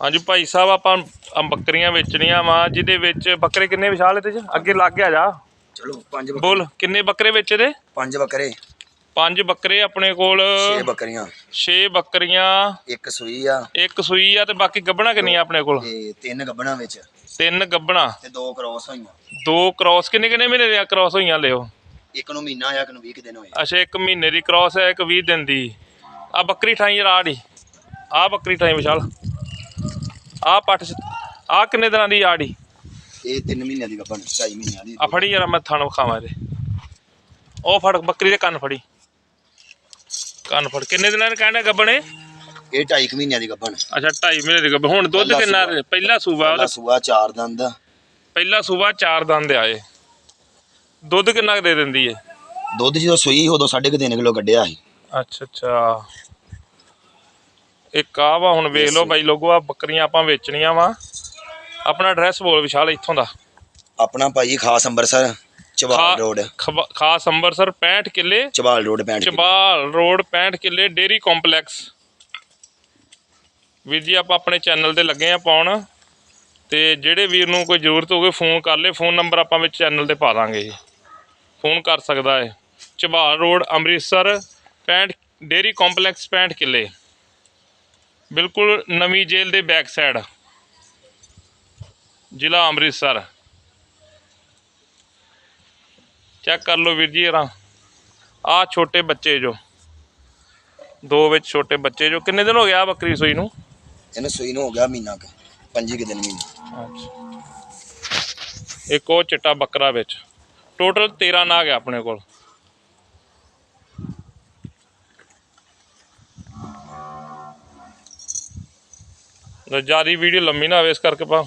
ਹਾਂਜੀ ਭਾਈ ਸਾਹਿਬ ਆਪਾਂ ਆਹ ਬੱਕਰੀਆਂ ਵੇਚਣੀਆਂ ਵਾ ਜਿਹਦੇ ਵਿੱਚ ਬੱਕਰੇ ਕਿੰਨੇ ਵਿਸ਼ਾਲ ਇਹਦੇ ਚ? ਅੱਗੇ ਲੱਗ ਗਿਆ ਜਾ। ਚਲੋ ਪੰਜ ਬੱਕਰੇ। ਬੋਲ ਕਿੰਨੇ ਬੱਕਰੇ ਵੇਚਦੇ ਪੰਜ ਬੱਕਰੇ। ਪੰਜ ਬੱਕਰੇ ਆਪਣੇ ਕੋਲ। 6 ਬੱਕਰੀਆਂ। 6 ਬੱਕਰੀਆਂ। ਇੱਕ ਸੂਈ ਆ। ਇੱਕ ਸੂਈ ਆ ਤੇ ਬਾਕੀ ਗੱਬਣਾ ਕਿੰਨੀਆਂ ਆਪਣੇ ਕੋਲ? ਤੇ ਤਿੰਨ ਗੱਬਣਾ ਵਿੱਚ। ਤਿੰਨ ਗੱਬਣਾ ਤੇ ਦੋ ਕ੍ਰੋਸ ਹੋਈਆਂ। ਦੋ ਕ੍ਰਾਸ ਕਿੰਨੇ ਕਿੰਨੇ ਮਹੀਨੇ ਦੀਆਂ ਕ੍ਰਾਸ ਹੋਈਆਂ ਲਿਓ? ਇੱਕ ਨੂੰ ਮਹੀਨਾ ਆ ਇੱਕ ਨੂੰ 20 ਕੁ ਦਿਨ ਹੋਏ ਅੱਛਾ ਇੱਕ ਮਹੀਨੇ ਦੀ ਕ੍ਰਾਸ ਹੈ ਇੱਕ 20 ਦਿਨ ਦੀ। ਆ ਬੱਕਰੀ ਠਾਈ ਰਾੜੀ ਆ ਬੱਕਰੀ ਠਾਈ ਵਿਸ਼ਾਲ। ਆ ਪੱਠ ਆ ਕਿੰਨੇ ਦਿਨਾਂ ਦੀ ਆੜੀ? ਇਹ ਤਿੰਨ ਮਹੀਨਿਆਂ ਦੀ ਗੱਬਣ ਢਾਈ ਮਹੀਨਿਆਂ ਦੀ। ਆ ਫੜੀ ਯਾਰ ਮੈਂ ਥਣ ਵਿਖਾਵਾਂ ਇਹਦੇ। ਉਹ ਫੜ ਬੱਕਰੀ ਦੇ ਕੰਨ ਫੜੀ। ਕੰਨ ਫੜ। ਕਿੰਨੇ ਦਿਨਾਂ ਦੇ ਕਹਿੰਦਾ ਗੱਬਣੇ? ਇਹ ਢਾਈ ਕੁ ਮਹੀਨਿਆਂ ਦੀ ਗੱਬਣ। ਅੱਛਾ 2.5 ਮਹੀਨੇ ਦੀ ਗੱਬ ਹੁਣ ਦੁੱਧ ਕਿੰਨਾ। ਪਹਿਲਾ ਸੂਬਾ ਉਹਦਾ? ਸੂਆ ਚਾਰ ਦੰਦ। ਆ। ਪਹਿਲਾ ਸੂਬਾ ਚਾਰ ਦੰਦ ਆਏ ਦੁੱਧ ਕਿੰਨਾ ਦੇ ਦਿੰਦੀ ਏ? ਦੁੱਧ ਜਦੋਂ ਸੂਈ ਉਦੋਂ ਸਾਢੇ ਕੁ ਤਿੰਨ ਕਿਲੋ ਕੱਢਿਆ ਸੀ। ਅੱਛਾ ਅੱਛਾ। ਇੱਕ ਆ ਵਾ ਹੁਣ ਵੇਖ ਲਓ ਬਾਈ ਲੋਗੋ ਆ ਬੱਕਰੀਆਂ ਆਪਾਂ ਵੇਚਣੀਆਂ ਵਾ। ਆਪਣਾ ਐਡਰੈਸ ਬੋਲ ਵਿਸ਼ਾਲ ਇੱਥੋਂ ਦਾ। ਆਪਣਾ ਭਾਈ ਖਾਸ ਅੰਮ੍ਰਿਤਸਰ ਚਵਾਲ ਰੋਡ। ਖਾਸ ਅੰਮ੍ਰਿਤਸਰ 65 ਕਿੱਲੇ ਚਵਾਲ ਰੋਡ ਪੈਂਟ ਚਬਾਲ ਰੋਡ 65 ਕਿੱਲੇ ਡੇਰੀ ਕੰਪਲੈਕਸ। ਵੀਰ ਜੀ ਆਪਾਂ ਆਪਣੇ ਚੈਨਲ ਤੇ ਲੱਗੇ ਆ ਪਾਉਣ। ਤੇ ਜਿਹੜੇ ਵੀਰ ਨੂੰ ਕੋਈ ਜ਼ਰੂਰਤ ਹੋਵੇ ਫੋਨ ਕਰ ਲੇ। ਫੋਨ ਨੰਬਰ ਆਪਾਂ ਵਿੱਚ ਚੈਨਲ ਤੇ ਪਾ ਦਾਂਗੇ ਜੀ। ਫੋਨ ਕਰ ਸਕਦਾ ਹੈ Chabal road Amritsar 65 dairy complex 65 ਕਿੱਲੇ। ਬਿਲਕੁਲ ਨਵੀਂ ਜੇਲ੍ਹ ਦੇ ਬੈਕ ਸਾਈਡ ਜ਼ਿਲ੍ਹਾ ਅੰਮ੍ਰਿਤਸਰ। ਚੈੱਕ ਕਰ ਲਓ ਵੀਰ ਜੀ ਯਾਰਾਂ ਆ ਛੋਟੇ ਬੱਚੇ ਜੋ। ਦੋ ਵਿੱਚ ਛੋਟੇ ਬੱਚੇ ਜੋ। ਕਿੰਨੇ ਦਿਨ ਹੋ ਗਿਆ ਬੱਕਰੀ ਸੂਈ ਨੂੰ? ਇਹਨੂੰ ਸੂਈ ਨੂੰ ਹੋ ਗਿਆ ਮਹੀਨਾ ਕੁ ਪੰਜੀ ਕੁ ਦਿਨ ਮਹੀਨਾ। ਇੱਕ ਉਹ ਚਿੱਟਾ ਬੱਕਰਾ ਵਿੱਚ। ਟੋਟਲ 13 ਨਾਗ ਹੈ ਆਪਣੇ ਕੋਲ। ਜ਼ਿਆਦਾ ਵੀਡੀਓ ਲੰਮੀ ਨਾ ਹੋਵੇ ਇਸ ਕਰਕੇ ਪਾ